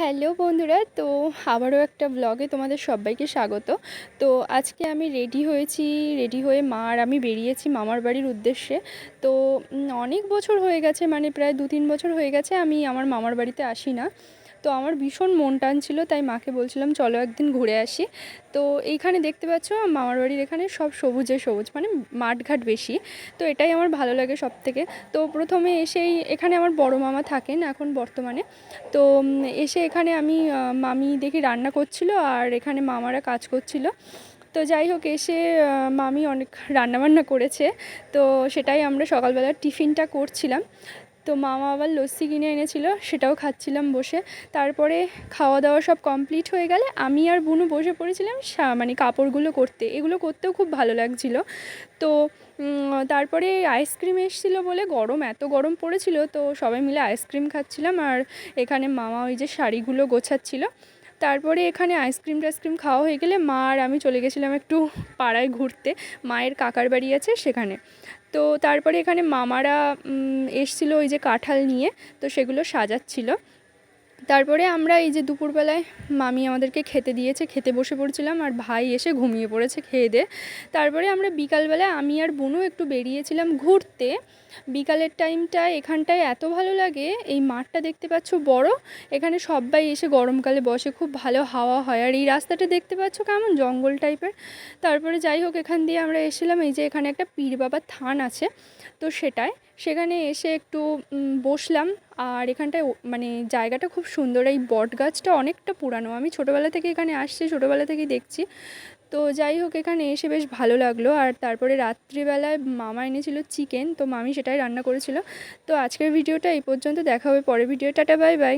Hello বন্ধুরা, তো আবারও একটা ব্লগে তোমাদের সবাইকে স্বাগত। তো আজকে আমি রেডি হয়েছি রেডি হয়ে মা আর আমি বেরিয়েছি মামার বাড়ির উদ্দেশ্যে। তো অনেক বছর হয়ে গেছে মানে প্রায় দু তিন বছর হয়ে গেছে আমি আমার মামার বাড়িতে আসি না। তো আমার ভীষণ মন টান ছিল, তাই মাকে বলছিলাম, চলো একদিন ঘুরে আসি। তো এইখানে দেখতে পাচ্ছ, মামার বাড়ির এখানে সব সবুজে সবুজ মানে মাঠঘাট বেশি। তো এটাই আমার ভালো লাগে সব থেকে তো প্রথমে এসেই এখানে আমার বড় মামা থাকেন এখন বর্তমানে। তো এসে এখানে আমি মামি দেখি রান্না করছিল আর এখানে মামারা কাজ করছিল। তো যাই হোক, এসে মামি অনেক রান্নাবান্না করেছে। তো সেটাই আমরা সকালবেলা টিফিনটা করছিলাম। তো মামা আবার লস্যি কিনে এনেছিল, সেটাও খাচ্ছিলাম বসে। তারপরে খাওয়া দাওয়া সব কমপ্লিট হয়ে গেলে আমি আর বুনু বসে পড়েছিলাম মানে কাপড়গুলো করতে। এগুলো করতেও খুব ভালো লাগছিল। তো তারপরে আইসক্রিম এসেছিল বলে গরম, এত গরম পড়েছিল, তো সবাই মিলে আইসক্রিম খাচ্ছিলাম। আর এখানে মামা ওই যে শাড়িগুলো গোছাচ্ছিল। তারপরে এখানে আইসক্রিম টাইসক্রিম খাওয়া হয়ে গেলে মা আর আমি চলে গেছিলাম একটু পাড়ায় ঘুরতে। মায়ের কাকার বাড়ি আছে সেখানে। তো তারপরে এখানে মামারা এসছিল ওই যে কাঁঠাল নিয়ে, তো সেগুলো সাজাচ্ছিল। তারপরে আমরা এই যে দুপুরবেলায় মামি আমাদেরকে খেতে দিয়েছে, খেতে বসে পড়ছিলাম আর ভাই এসে ঘুমিয়ে পড়েছে খেয়ে দিয়ে তারপরে আমরা বিকালবেলায় আমি আর বোনও একটু বেরিয়েছিলাম ঘুরতে। বিকালের টাইমটা এখানটায় এত ভালো লাগে, এই মাঠটা দেখতে পাচ্ছ বড়, এখানে সবাই এসে গরমকালে বসে, খুব ভালো হাওয়া হয়। আর এই রাস্তাটা দেখতে পাচ্ছ কেমন? জঙ্গল টাইপের তারপরে যাই হোক, এখান দিয়ে আমরা এসেছিলাম, এই যে এখানে একটা পীর বাবার থান আছে, তো সেটাই সেখানে এসে একটু বসলাম। আর এখানটায় মানে জায়গাটা খুব সুন্দর। এই বট গাছটা অনেকটা পুরানো। আমি ছোটোবেলা থেকে এখানে আসছি, ছোটোবেলা থেকেই দেখছি। তো যাই হোক, এখানে এসে বেশ ভালো লাগল। আর তারপরে রাত্রিবেলায় মামা এনেছিল চিকেন। তো মামি সেটাই রান্না করেছিল। তো আজকের ভিডিওটা এই পর্যন্ত। দেখা হবে পরের ভিডিও। Tata, bye bye.